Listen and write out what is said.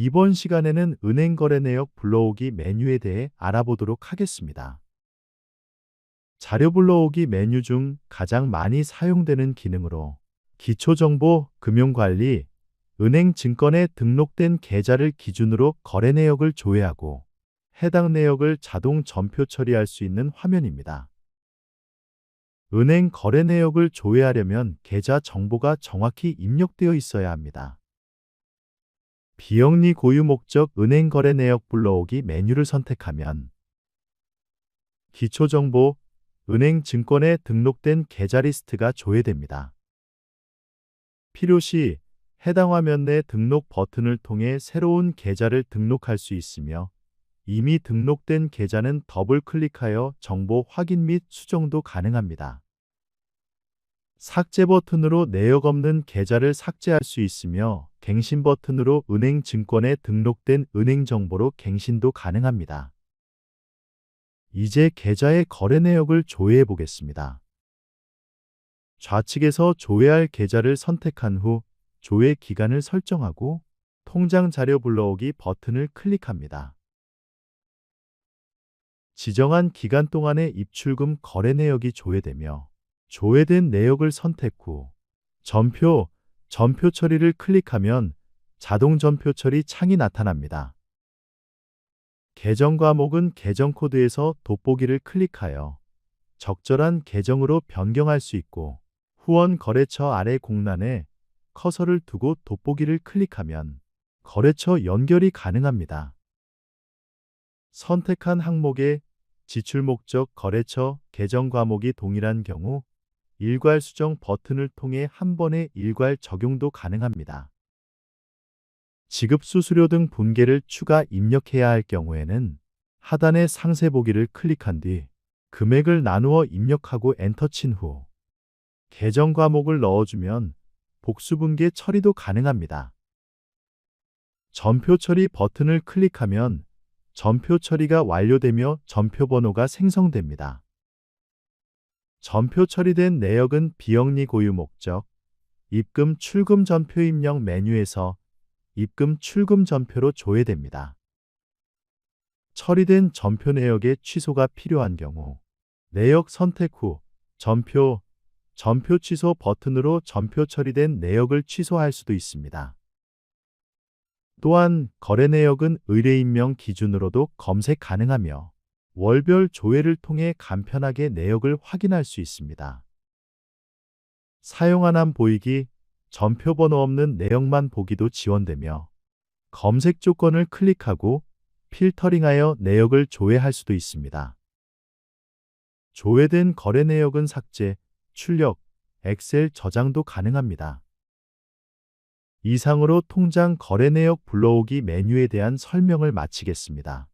이번 시간에는 은행 거래 내역 불러오기 메뉴에 대해 알아보도록 하겠습니다. 자료 불러오기 메뉴 중 가장 많이 사용되는 기능으로 기초정보, 금융관리, 은행 증권에 등록된 계좌를 기준으로 거래 내역을 조회하고 해당 내역을 자동 전표 처리할 수 있는 화면입니다. 은행 거래 내역을 조회하려면 계좌 정보가 정확히 입력되어 있어야 합니다. 비영리 고유 목적 은행 거래 내역 불러오기 메뉴를 선택하면 기초정보, 은행 증권에 등록된 계좌 리스트가 조회됩니다. 필요시 해당 화면 내 등록 버튼을 통해 새로운 계좌를 등록할 수 있으며 이미 등록된 계좌는 더블 클릭하여 정보 확인 및 수정도 가능합니다. 삭제 버튼으로 내역 없는 계좌를 삭제할 수 있으며 갱신 버튼으로 은행 증권에 등록된 은행 정보로 갱신도 가능합니다. 이제 계좌의 거래 내역을 조회해 보겠습니다. 좌측에서 조회할 계좌를 선택한 후 조회 기간을 설정하고 통장 자료 불러오기 버튼을 클릭합니다. 지정한 기간 동안의 입출금 거래 내역이 조회되며 조회된 내역을 선택 후 전표, 전표 처리를 클릭하면 자동 전표 처리 창이 나타납니다. 계정 과목은 계정 코드에서 돋보기를 클릭하여 적절한 계정으로 변경할 수 있고 후원 거래처 아래 공란에 커서를 두고 돋보기를 클릭하면 거래처 연결이 가능합니다. 선택한 항목의 지출 목적 거래처 계정 과목이 동일한 경우 일괄 수정 버튼을 통해 한 번에 일괄 적용도 가능합니다. 지급 수수료 등 분계를 추가 입력해야 할 경우에는 하단의 상세 보기를 클릭한 뒤 금액을 나누어 입력하고 엔터 친 후 계정 과목을 넣어주면 복수분계 처리도 가능합니다. 전표 처리 버튼을 클릭하면 전표 처리가 완료되며 전표 번호가 생성됩니다. 전표 처리된 내역은 비영리 고유 목적, 입금 출금 전표 입력 메뉴에서 입금 출금 전표로 조회됩니다. 처리된 전표 내역의 취소가 필요한 경우 내역 선택 후 전표, 전표 취소 버튼으로 전표 처리된 내역을 취소할 수도 있습니다. 또한 거래 내역은 의뢰인명 기준으로도 검색 가능하며 월별 조회를 통해 간편하게 내역을 확인할 수 있습니다. 사용 안함 보이기, 전표 번호 없는 내역만 보기도 지원되며 검색 조건을 클릭하고 필터링하여 내역을 조회할 수도 있습니다. 조회된 거래 내역은 삭제, 출력, 엑셀 저장도 가능합니다. 이상으로 통장 거래 내역 불러오기 메뉴에 대한 설명을 마치겠습니다.